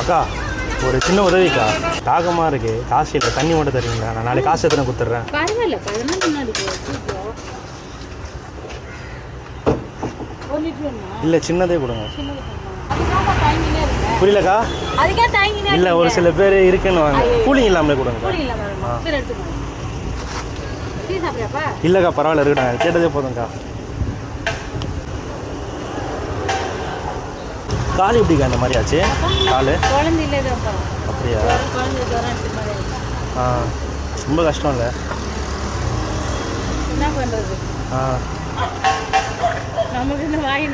அக்கா ஒரு சின்ன உதவிக்கா. தாகமாக இருக்கு. காசு இல்லை தண்ணி மட்டும் தருவீங்களா? நான் நாளைக்கு காசு எத்தனை கொடுத்துட்றேன்? பரவாயில்ல நாளைக்கு இல்லை சின்னதே கொடுங்க. புரியலக்கா? இல்லை ஒரு சில பேர் இருக்குன்னு வாங்க. கூலிங் இல்லாமலே கொடுங்க. இல்லைக்கா பரவாயில்ல இருக்கட்டும். கேட்டதே போதும்க்கா. கால் எப்படிக்கா இந்த மாதிரி ஆச்சு? கால்? அப்படியா? ஆ ரொம்ப கஷ்டம் இல்லை என்ன பண்ணுறது ஆ. நமக்கு இந்த வாய்.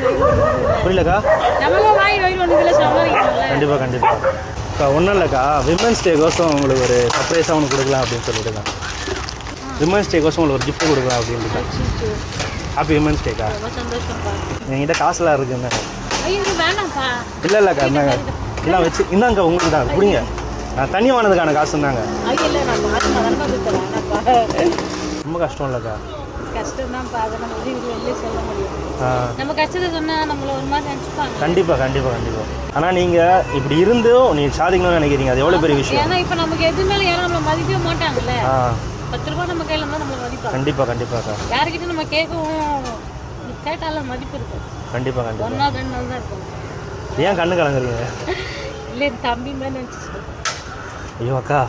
புரியலக்கா? நமக்கு வாய் நோய் ஒன்று இல்லை சமாளிக்கணும்ல. கண்டிப்பாக கண்டிப்பாக அக்கா ஒன்றும் இல்லைக்கா. விமன்ஸ் டே கோசம் உங்களுக்கு ஒரு சர்ப்ரைஸாக ஒன்று கொடுக்கலாம் அப்படின்னு சொல்லிட்டு தான் விமன்ஸ் டே கோசம் உங்களுக்கு ஒரு gift கொடுக்கலாம் அப்படின்ட்டு ஹாப்பி விமன்ஸ் டேக்கா என்கிட்ட காசுலாம் இருக்குங்க இல்லை இல்லைக்கா இந்தாங்க. எல்லாம் வச்சு இந்தாங்க உங்களுக்கு தான். குடிங்க. நான் தண்ணி வாங்கினதுக்கான காசு தாங்க ஐயோ இல்லை நான் மாசம் வரமா கொடுத்த வேணாம்ப்பா. ரொம்ப கஷ்டம் இல்லைக்கா நம்ம கஷ்டத்தை சொன்னா நம்மள ஒரு மாதிரி நினச்சிப்பாங்க. கண்டிப்பாக கண்டிப்பாக ஆனால் நீங்கள் இப்படி இருந்தும் நீங்கள் சாதிக்கணும்னு நினைக்கிறீங்க. அது எவ்வளோ பெரிய விஷயம். ஏன்னா இப்போ நமக்கு எது மேலே யாரும் நம்மளை மதிக்கவே மாட்டாங்கல்ல? பத்து ரூபா நம்ம கையில் நம்மளை மதிப்பாங்க. கண்டிப்பாக கண்டிப்பாக்கா யாருக்கிட்ட நம்ம கேட்கவும் கேட்டாலும் மதிப்பு இருக்கும் கண்டிப்பாக கண்டிப்பாக ஒன்றா ரெண்டு நாள் தான் இருக்கும் ஏன் கண்ணு கலங்குறீங்க? இல்லை தம்பி மேலே நினச்சி. ஐயோ அக்கா.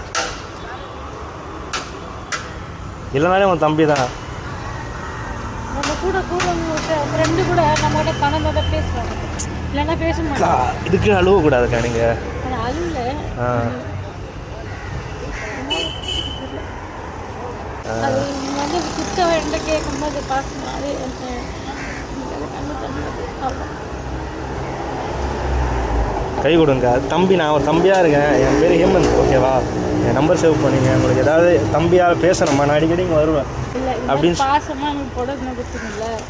இல்லைனாலே உன் தம்பி தான் நம்ம கூட கூட ஃப்ரெண்டு கூட நம்ம கூட பணம் தான் பேசுவாங்க. இல்லைன்னா பேச மாட்டாங்க. இதுக்கு அழுவக்கூடாதுக்கா நீங்கள் அது அழுல ஆ. அது வந்து குத்த வேண்ட கேட்கும்போது பாசமா அது எனக்கு அது கண்ணு தண்ணி வருது. அவ்வளவுதான். கை கொடுங்க. தம்பி நான் ஒரு தம்பியாக இருக்கேன். என் பேர் ஹேமந்த் ஓகேவா என் நம்பர் சேவ் பண்ணிங்க. உங்களுக்கு ஏதாவது தம்பியாக பேசணுமா? நான் அடிக்கடி இங்கே வருவேன். அப்படின்னு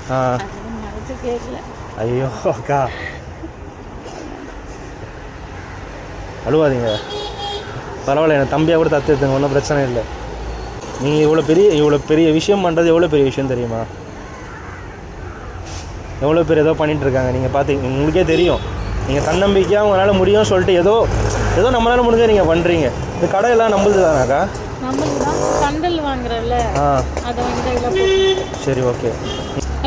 ஆ. ஐயோ அக்கா. அழுவாதீங்க. பரவாயில்ல என் தம்பியாக கூட தத்து எடுத்துங்க. ஒன்றும் பிரச்சனை இல்லை. நீங்கள் இவ்வளோ பெரிய இவ்வளோ பெரிய விஷயம் பண்ணுறது எவ்வளோ பெரிய விஷயம் தெரியுமா? எவ்வளோ பேர் ஏதோ பண்ணிட்டு இருக்காங்க. நீங்கள் பார்த்து உங்களுக்கே தெரியும். நீங்கள் தன்னம்பிக்கையாக உங்களால் முடியும்னு சொல்லிட்டு ஏதோ ஏதோ நம்மளால் முடிஞ்ச நீங்கள் பண்ணுறீங்க இந்த கடையெல்லாம் நம்மளுது தானாக்கா ஆ. சரி ஓகே.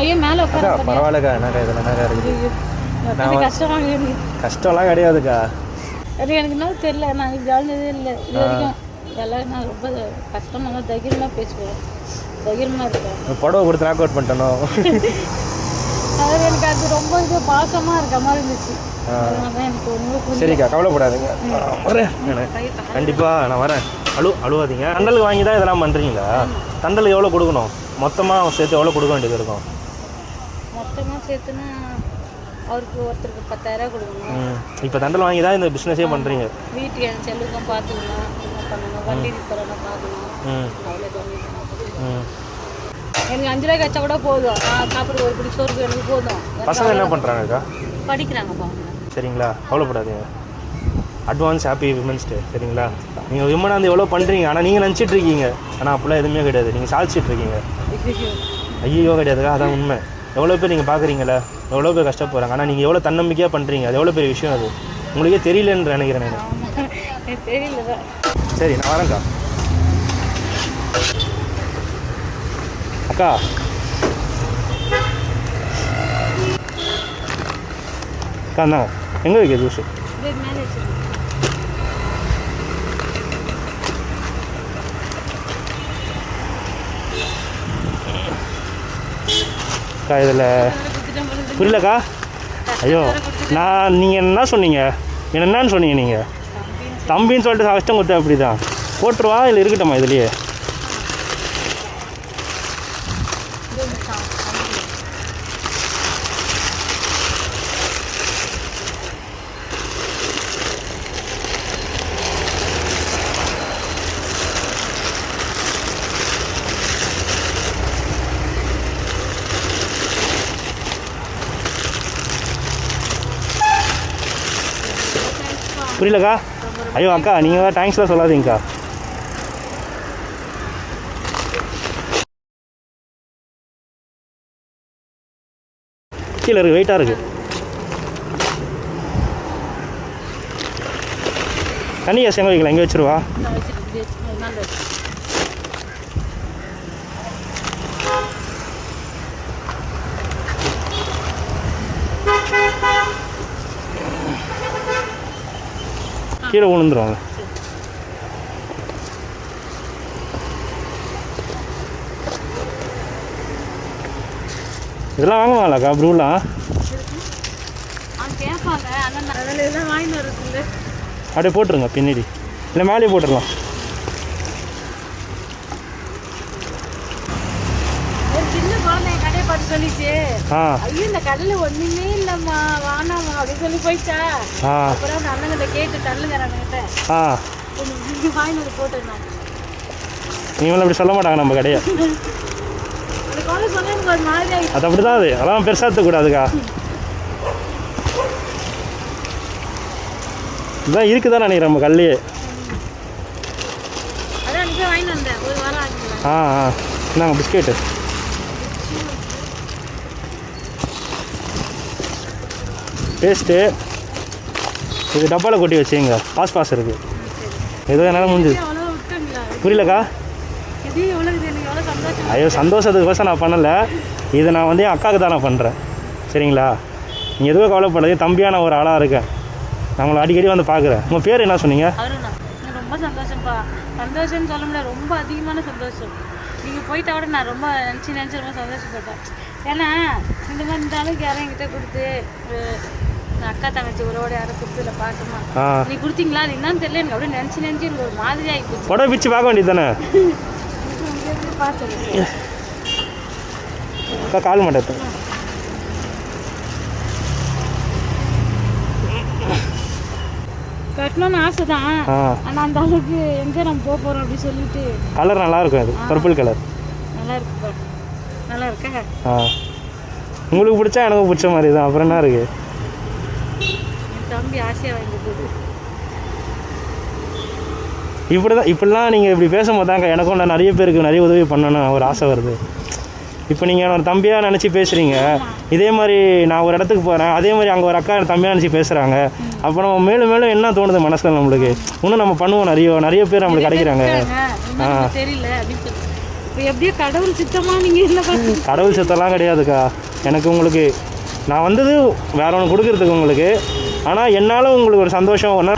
ஐயோ மேலே அக்கா பரவாயில்லக்கா. என்னக்கா இதில் என்னக்கா இருக்குது? இருக்கு கஷ்டம்லாம் கிடையாதுக்கா. அது எனக்கு என்ன தெரியல. நான் அழுந்ததே இல்லை. இது வரைக்கும் எல்லாம் நான் ரொம்ப கஷ்டமாக தைரியமாக பேசுவேன். தைரியமாக இருப்பேன். புடவை கொடுத்து நாக் அவுட் பண்ணிட்டனோ? அது எனக்கு அது ரொம்ப இது பாசமாக இருக்க மாதிரி இருந்துச்சு. ஆ. அதனால தான் எனக்கு ஒன்றும் புரியல சரிக்கா கவலைப்படாதீங்க. நான் வரேன் கண்டிப்பாக நான் வரேன். அழு அழுவாதீங்க. தண்டலுக்கு வாங்கி தான் இதெல்லாம் பண்ணுறீங்களா தண்டலுக்கு எவ்வளோ கொடுக்கணும்? மொத்தமாக சேர்த்து எவ்வளோ கொடுக்க வேண்டியது இருக்கும்? மொத்தமாக சேர்த்துனா அவருக்கு ஒருத்தருக்கு பத்தாயிரம் கொடுக்கணும். இப்போ தண்டல் வாங்கி தான் இந்த பிஸ்னஸே பண்ணுறீங்க வீட்டுக்கு என் செல்லுக்கும் பார்த்துக்கணும். என்ன பண்ணணும்? வண்டி பார்க்கணும். அவ்வளோ ம். எனக்கு அஞ்சு ரூபாய் கச்சா கூட போதும். நான் ஒரு பிடி சோறுக்கு எனக்கு போதும். பசங்க என்ன பண்ணுறாங்கக்கா படிக்கிறாங்கப்பா அவங்க சரிங்களா? கவலைப்படாதீங்க. அட்வான்ஸ் ஹாப்பி விமன்ஸ் டே சரிங்களா? நீங்கள் விமனாக வந்து எவ்வளோ பண்ணுறீங்க ஆனால் நீங்கள் நினச்சிட்டு இருக்கீங்க. ஆனால் அப்படிலாம் எதுவுமே கிடையாது. நீங்கள் சாதிச்சிட்டு இருக்கீங்க. ஐயோ கிடையாதுக்கா அதான் உண்மை. எவ்வளோ பேர் நீங்கள் பார்க்குறீங்களா எவ்வளோ பேர் கஷ்டப்படுறாங்க ஆனால் நீங்கள் எவ்வளோ தன்னம்பிக்கையாக பண்ணுறீங்க அது எவ்வளோ பெரிய விஷயம் அது. உங்களுக்கே தெரியலன்னு நினைக்கிறேன் நான். சரி நான் வரேன்க்கா. அக்கா. அக்கா இந்தாங்க. எங்கே இருக்கு ஜூஸு அக்கா இதில் புரியலக்கா? ஐயோ நான் நீங்கள் என்ன சொன்னீங்க? என்ன என்னன்னு சொன்னீங்க நீங்கள் தம்பின்னு சொல்லிட்டு கஷ்டம் கொடுத்தா அப்படி தான் போட்டுருவா இல்லை இருக்கட்டுமா இதுலேயே? புரியலக்கா ஐயோ அக்கா நீங்கள் தேங்க்ஸ்லாம் சொல்லாதீங்கக்கா கீழே இருக்கு வெயிட்டாக இருக்குது தனியாக கேஸ் வைக்கலாம்? எங்கே வச்சிருவா? கீழே விழுந்துருவாங்க இதெல்லாம் வாங்குவாங்களாக்கா ப்ரூலாம் அப்படியே போட்டுருங்க பின்னாடி. இல்லை மேலேயே போட்டுடலாம். சொல்லிச்சு. ஆ. ஐயோ இந்த கடையில் ஒன்றுமே இல்லைம்மா வானாம்மா அப்படின்னு சொல்லி போயிட்டா ஆ. அப்புறம் அந்த அண்ணங்கிட்ட கேட்டு தள்ளுங்கிறானுங்கிட்ட ஆ. இங்கே வாங்கிட்டு வந்து போட்டுருந்தாங்க நீங்களும் அப்படி சொல்ல மாட்டாங்க நம்ம கடையை. அது அப்படி தான் அது அதெல்லாம் பெருசாக கூடாதுக்கா. இதுதான் இருக்குதான் நினைக்கிறேன் நம்ம கல்லையே. ஆ ஆ. இந்தாங்க பிஸ்கெட்டு. பேஸ்ட்டு. இது டப்பாவில் கொட்டி வச்சுங்க பாஸ் பாஸ் இருக்குது ஏதோ என்னால் முடிஞ்சுது. புரியலக்கா? ஐயோ சந்தோஷத்துக்கோசம் நான் பண்ணலை. இதை நான் வந்து என் அக்காவுக்கு தான் நான் பண்ணுறேன் சரிங்களா? நீங்கள் எதுவும் கவலைப்படாது. தம்பியான ஒரு ஆளாக இருக்கேன் உங்களை அடிக்கடி வந்து பார்க்குறேன் உங்கள் பேர் என்ன சொன்னீங்க? ரொம்ப சந்தோஷம்ப்பா சந்தோஷம்னு சொல்ல முடியல ரொம்ப அதிகமான சந்தோஷம். நீங்கள் போயிட்டா விட நான் ரொம்ப நினச்சி நினச்சி ரொம்ப சந்தோஷப்பட்டேன். ஏன்னா இந்த மாதிரி இந்த அளவுக்கு யாரும் என்கிட்ட கொடுத்து அக்கா தங்கச்சி உறவோட யாரும் கொடுத்து இல்லை பாசமா? ஆ. நீ கொடுத்தீங்களா? அது என்னன்னு தெரியல. எனக்கு அப்படியே நினச்சி நினச்சி எனக்கு ஒரு மாதிரி ஆகி போச்சு பிச்சு பார்க்க வேண்டியது தானே? அக்கா கால் மாட்டேன் கட்டணும்னு ஆசை தான் ஆனால் அந்த அளவுக்கு எங்கே நம்ம போக போகிறோம் அப்படின்னு சொல்லிட்டு. கலர் நல்லா இருக்கும் அது. பர்பிள் கலர் நல்லா இருக்குப்பா நல்லா இருக்கா? ஆ. உங்களுக்கு பிடிச்சா எனக்கு பிடிச்ச மாதிரி தான். அப்புறம் என்ன இருக்குது என் தம்பி ஆசையாக வாங்கி இப்படி தான் இப்படிலாம் நீங்கள் இப்படி பேசும்போது தாங்க எனக்கும் நான் நிறைய பேருக்கு நிறைய உதவி பண்ணணும் ஒரு ஆசை வருது. இப்போ நீங்கள் ஒரு தம்பியாக நினச்சி பேசுகிறீங்க இதே மாதிரி நான் ஒரு இடத்துக்கு போகிறேன் அதே மாதிரி அங்கே ஒரு அக்கா தம்பியாக நினச்சி பேசுகிறாங்க அப்போ நம்ம மேலும் மேலும் என்ன தோணுது மனசில் நம்மளுக்கு? இன்னும் நம்ம பண்ணுவோம் நிறைய நிறைய பேர் நம்மளுக்கு கிடைக்கிறாங்க கடவுள் சித்தம்லாம் கிடையாதுக்கா. எனக்கு உங்களுக்கு நான் வந்தது வேற ஒன்று கொடுக்கறதுக்கு உங்களுக்கு. ஆனால் என்னால் உங்களுக்கு ஒரு சந்தோஷம் ஒன்றா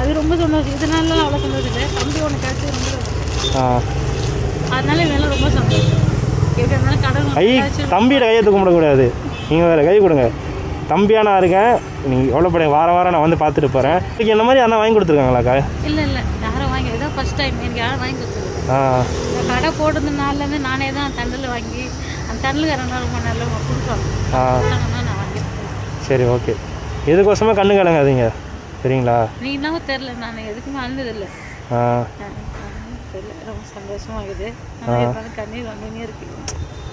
சந்தோஷம் இதனால அவ்வளோ சந்தோஷம் இல்லை தம்பி ஒன்று கிடைச்சது ரொம்ப அதனால இதெல்லாம் ரொம்ப சந்தோஷம். எப்படி இருந்தாலும் கடவுள் கை நமக்கு கிடைச்சது. தம்பியோட கையை தூக்க முடியக்கூடாது. நீங்கள் வேறு கை கொடுங்க. தம்பியா நான் இருக்கேன் நீங்கள் எவ்வளோ படம் வாரம் வாரம் நான் வந்து பார்த்துட்டு போகிறேன் இதுக்கு என்ன மாதிரி அண்ணா வாங்கி கொடுத்துருக்காங்களாக்கா இல்ல இல்ல. யாரும் வாங்கி இதான் ஃபர்ஸ்ட் டைம் எனக்கு யாரும் வாங்கி ஆ. கடை போடுறது நாள்லேருந்து நானே தான் தண்டில் வாங்கி அந்த தண்டில்காரங்க ரொம்ப நல்லவங்க கொடுப்பாங்க நான் வாங்கியிருக்கேன் சரி ஓகே. இதுக்கோசமே கண்ணு கலங்காதீங்க. சரிங்களா நீ என்னவோ தெரில நான் எதுக்குமே அழுந்ததில்லை. ரொம்ப சந்தோஷமா இருக்குது ஆனால் இருந்தாலும் கண்ணீர் வந்துனே இருக்கு.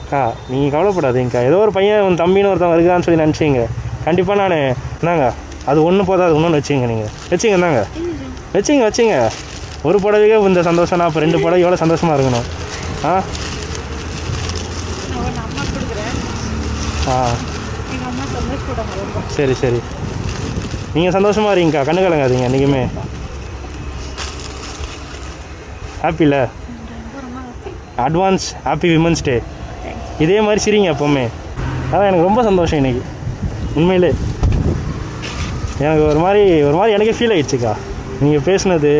அக்கா நீங்கள் கவலைப்படாதீங்கக்கா. ஏதோ ஒரு பையன் உன் தம்பின்னு ஒருத்தன் வருகிறான்னு சொல்லி நினச்சிங்க. கண்டிப்பாக நான் என்னங்க அது ஒன்று போதாது இன்னொன்று வச்சுங்க நீங்கள் வச்சுங்க என்னங்க வச்சுங்க வச்சுங்க ஒரு புடவைக்கே இந்த சந்தோஷம்னா அப்போ ரெண்டு புடவை எவ்வளோ சந்தோஷமாக இருக்கணும்? ஆ? ஆ. சரி சரி. நீங்கள் சந்தோஷமாக இருக்கீங்கக்கா கண்ணு கலங்காதீங்க என்றைக்குமே ஹாப்பியில் அட்வான்ஸ் ஹாப்பி விமன்ஸ் டே இதே மாதிரி சிரிங்க எப்போவுமே. அதான் எனக்கு ரொம்ப சந்தோஷம் இன்றைக்கி உண்மையிலே. எனக்கு ஒரு மாதிரி ஒரு மாதிரி எனக்கே ஃபீல் ஆகிடுச்சுக்கா நீங்கள் பேசுனது.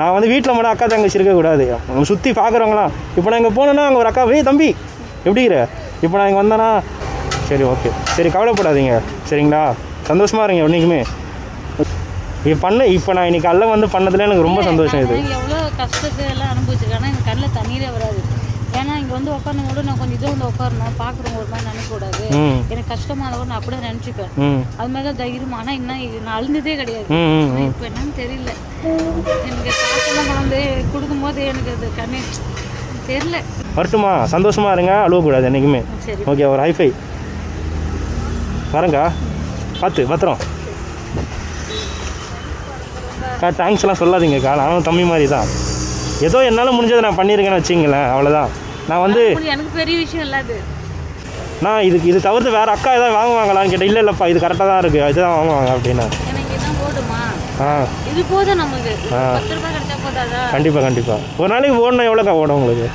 நான் வந்து வீட்டில் மட்டும் அக்கா தங்கச்சி இருக்கக்கூடாது நம்ம சுற்றி பார்க்குறவங்களாம் இப்போ நான் இங்கே போனேன்னா அங்கே ஒரு அக்கா வே தம்பி எப்படிங்கிற? இப்போ நான் இங்கே வந்தேன்னா சரி ஓகே சரி கவலைப்படாதீங்க. சரிங்களா? சந்தோஷமாக இருங்க என்றைக்குமே இது பண்ண இப்போ நான் இன்னைக்கு அல்ல வந்து பண்ணதில் எனக்கு ரொம்ப சந்தோஷம் இது. எவ்வளோ கஷ்டத்தை எல்லாம் அனுபவிச்சிருக்கேன். ஆனால் எங்கள் கண்ணில் தண்ணீரே வராது. ஏன்னா இங்கே வந்து உட்காந்து கூட நான் கொஞ்சம் வந்து உட்காரணும் பார்க்குறவங்க ஒரு மாதிரி நினைக்கக்கூடாது. எனக்கு கஷ்டமாக கூட நான் அப்படியே நினச்சிப்பேன். அது மாதிரி தான் தைரியம் ஆனால் இன்னும் நான் அழுந்ததே கிடையாது. இப்போ என்னன்னு தெரியல. எனக்கு காசெல்லாம் கொடுக்கும்போது எனக்கு அது கண்ணு தெரியல. வரட்டுமா? சந்தோஷமாக இருங்க அழுவக்கூடாது என்றைக்குமே சரி. ஓகே ஒரு ஹைஃபை வரேங்க்கா பார்த்து பத்திரம். அக்கா தேங்க்ஸ்லாம் சொல்லாதீங்கக்கா நானும் தம்பி மாதிரி தான் ஏதோ என்னால் முடிஞ்சதை நான் பண்ணியிருக்கேன்னு வச்சிங்களேன் அவ்வளோதான் நான் வந்து எனக்கு பெரிய விஷயம் இல்லை அது. நான் இதுக்கு இது தவிர்த்து வேறு அக்கா ஏதாவது வாங்குவாங்களான்னு கேட்டேன் இல்லை இல்லைப்பா இது கரெக்டாக தான் இருக்குது இதுதான் வாங்குவாங்க அப்படின்னா. ஆ. இது போதும் நமக்கு. ஆ. கண்டிப்பாக கண்டிப்பாக ஒரு நாளைக்கு ஓடணும் எவ்வளோக்கா ஓடும் உங்களுக்கு?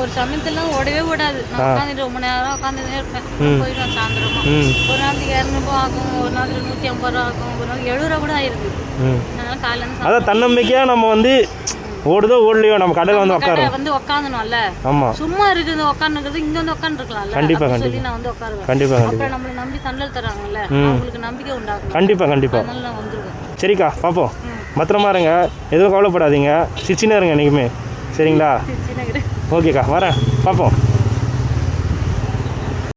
ஒரு சமயத்துல ஓடவே ஓடாது. நான் உட்காந்துட்டு ரொம்ப நேரம் உட்காந்துட்டே இருப்பேன். போயிடுவேன் சாயந்தரமா. ஒரு நாளைக்கு இரநூறுபா ஆகும் ஒரு நாளைக்கு நூற்றி ஐம்பது ரூபா ஆகும் ஒரு நாளைக்கு எழுபது ரூபா கூட ஆயிருக்கு அதனால காலையில அதான் தன்னம்பிக்கையாக நம்ம வந்து ஓடுதோ ஓடலையோ நம்ம கடையில் வந்து கடை உட்காரோம் வந்து உட்காந்துனோம்ல ஆமாம் சும்மா இருக்குது உட்காந்துருக்குது இங்க வந்து உட்காந்துருக்கலாம்ல கண்டிப்பா, சொல்லி நான் வந்து உட்காருவேன். கண்டிப்பாக அப்புறம் நம்மளை நம்பி தண்டல் தராங்கல்ல அவங்களுக்கு நம்பிக்கை உண்டாகும். கண்டிப்பாக கண்டிப்பாக அதனால நான் வந்துருவேன். சரிக்கா பார்ப்போம் ம். பத்திரமா இருங்க. எதுவும் கவலைப்படாதீங்க. சிச்சினே இருங்க என்றைக்குமே சரிங்களா? சின்ன ஓகேக்கா வரேன் பார்ப்போம்